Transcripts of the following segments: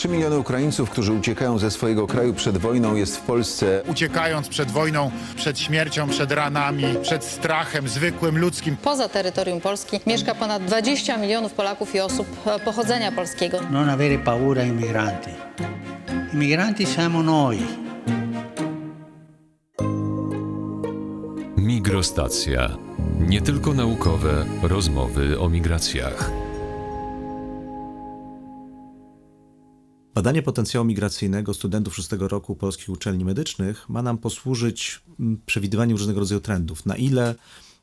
3 miliony Ukraińców, którzy uciekają ze swojego kraju przed wojną, jest w Polsce. uciekając przed wojną, przed śmiercią, przed ranami, przed strachem zwykłym, ludzkim. Poza terytorium Polski mieszka ponad 20 milionów Polaków i osób e, pochodzenia polskiego. non avere paura ai migranti. I migranti siamo noi. Migrostacja. Nie tylko naukowe rozmowy o migracjach. Badanie potencjału migracyjnego studentów szóstego roku polskich uczelni medycznych ma nam posłużyć mm, przewidywaniu różnego rodzaju trendów. Na ile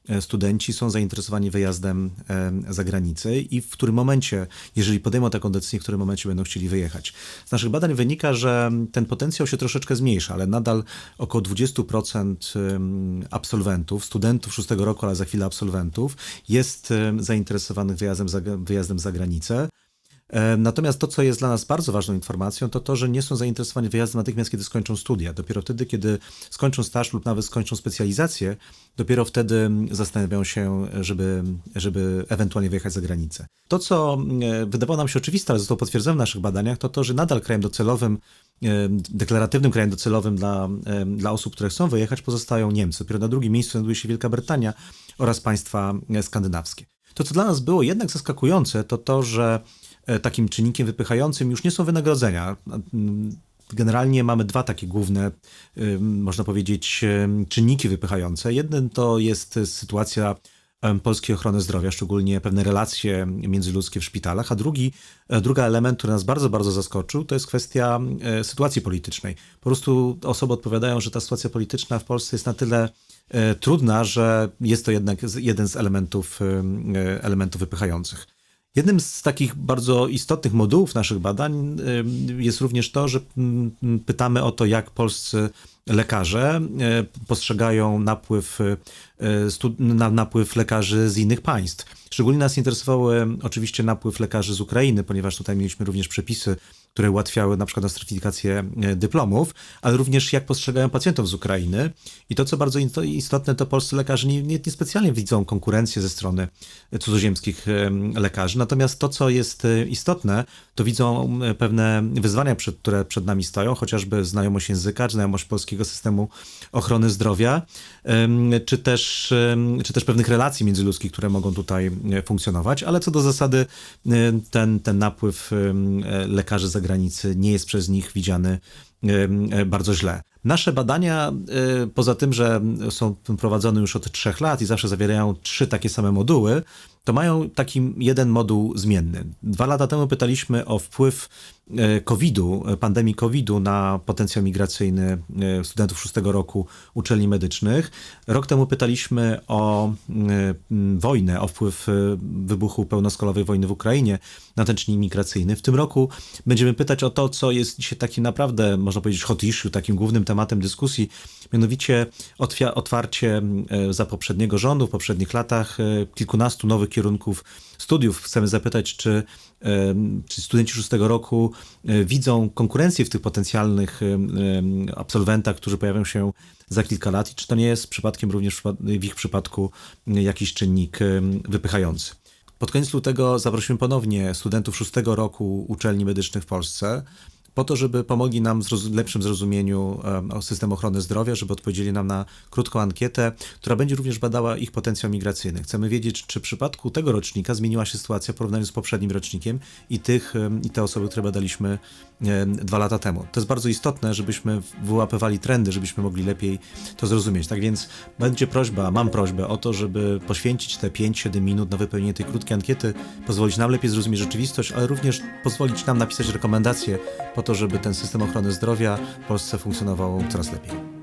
e, studenci są zainteresowani wyjazdem e, za granicę i w którym momencie, jeżeli podejmą taką decyzję, w którym momencie będą chcieli wyjechać. Z naszych badań wynika, że ten potencjał się troszeczkę zmniejsza, ale nadal około 20% em, absolwentów, studentów szóstego roku, ale za chwilę absolwentów, jest em, zainteresowanych wyjazdem za, wyjazdem za granicę. E, Natomiast to, co jest dla nas bardzo ważną informacją, to to, że nie są zainteresowani wyjazdem natychmiast, kiedy skończą studia. Dopiero wtedy, kiedy skończą staż lub nawet skończą specjalizację, dopiero wtedy zastanawiają się, żeby, żeby ewentualnie wyjechać za granicę. To, co e, wydawało nam się oczywiste, ale zostało potwierdzone w naszych badaniach, to to, że nadal krajem docelowym, e, deklaratywnym krajem docelowym dla, dla osób, które chcą wyjechać, pozostają Niemcy. Dopiero na drugim miejscu znajduje się Wielka Brytania oraz państwa skandynawskie. To, co dla nas było jednak zaskakujące, to to, że takim czynnikiem wypychającym już nie są wynagrodzenia. Mm, Generalnie mamy dwa takie główne, ym, można powiedzieć, ym, czynniki wypychające. Jeden to jest sytuacja polskiej ochrony zdrowia, szczególnie pewne relacje międzyludzkie w szpitalach, a drugi, e, druga element, który nas bardzo, bardzo zaskoczył, to jest kwestia e, sytuacji politycznej. Po prostu osoby odpowiadają, że ta sytuacja polityczna w Polsce jest na tyle e, trudna, że jest to jednak jeden z elementów, em, e, elementów wypychających. Jednym z takich bardzo istotnych modułów naszych badań jest również to, że pytamy o to, jak polscy lekarze e, postrzegają napływ, e, napływ lekarzy z innych państw. Szczególnie nas interesował e, oczywiście napływ lekarzy z Ukrainy, ponieważ tutaj mieliśmy również przepisy, które ułatwiały na przykład nostryfikację dyplomów, ale również jak postrzegają pacjentów z Ukrainy. I to, co bardzo istotne, to polscy lekarze nie, nie, nie specjalnie widzą konkurencję ze strony cudzoziemskich em, lekarzy. Natomiast to, co jest istotne, to widzą pewne wyzwania, przed, które przed nami stoją, chociażby znajomość języka, znajomość polskiego systemu ochrony zdrowia, czy też, czy też pewnych relacji międzyludzkich, które mogą tutaj e, funkcjonować. Ale co do zasady, e, ten, ten napływ e, lekarzy z zagranicy nie jest przez nich widziany bardzo źle. Nasze badania, poza tym, że są prowadzone już od trzech lat i zawsze zawierają trzy takie same moduły, to mają taki jeden moduł zmienny. Dwa lata temu pytaliśmy o wpływ COVID-u, e, pandemii COVID-u na potencjał migracyjny e, studentów szóstego roku uczelni medycznych. Rok temu pytaliśmy o e, m, wojnę, o wpływ e, wybuchu pełnoskalowej wojny w Ukrainie na ten czynnik migracyjny. W tym roku będziemy pytać o to, co jest dzisiaj takim naprawdę, można powiedzieć, hot issue, takim głównym tematem dyskusji, mianowicie otwarcie e, za poprzedniego rządu, w poprzednich latach e, kilkunastu nowych kierunków studiów. Chcemy zapytać, czy, e, czy studenci szóstego roku e, widzą konkurencję w tych potencjalnych e, e, absolwentach, którzy pojawią się za kilka lat i czy to nie jest przypadkiem również w ich przypadku e, jakiś czynnik e, wypychający. Pod koniec lutego zaprosimy ponownie studentów szóstego roku uczelni medycznych w Polsce, po to, żeby pomogli nam w lepszym zrozumieniu systemu ochrony zdrowia, żeby odpowiedzieli nam na krótką ankietę, która będzie również badała ich potencjał migracyjny. Chcemy wiedzieć, czy w przypadku tego rocznika zmieniła się sytuacja w porównaniu z poprzednim rocznikiem i, tych, i te osoby, które badaliśmy dwa lata temu. To jest bardzo istotne, żebyśmy wyłapywali trendy, żebyśmy mogli lepiej to zrozumieć. Tak więc będzie prośba, mam prośbę o to, żeby poświęcić te 5-7 minut na wypełnienie tej krótkiej ankiety, pozwolić nam lepiej zrozumieć rzeczywistość, ale również pozwolić nam napisać rekomendacje po to, żeby ten system ochrony zdrowia w Polsce funkcjonował coraz lepiej.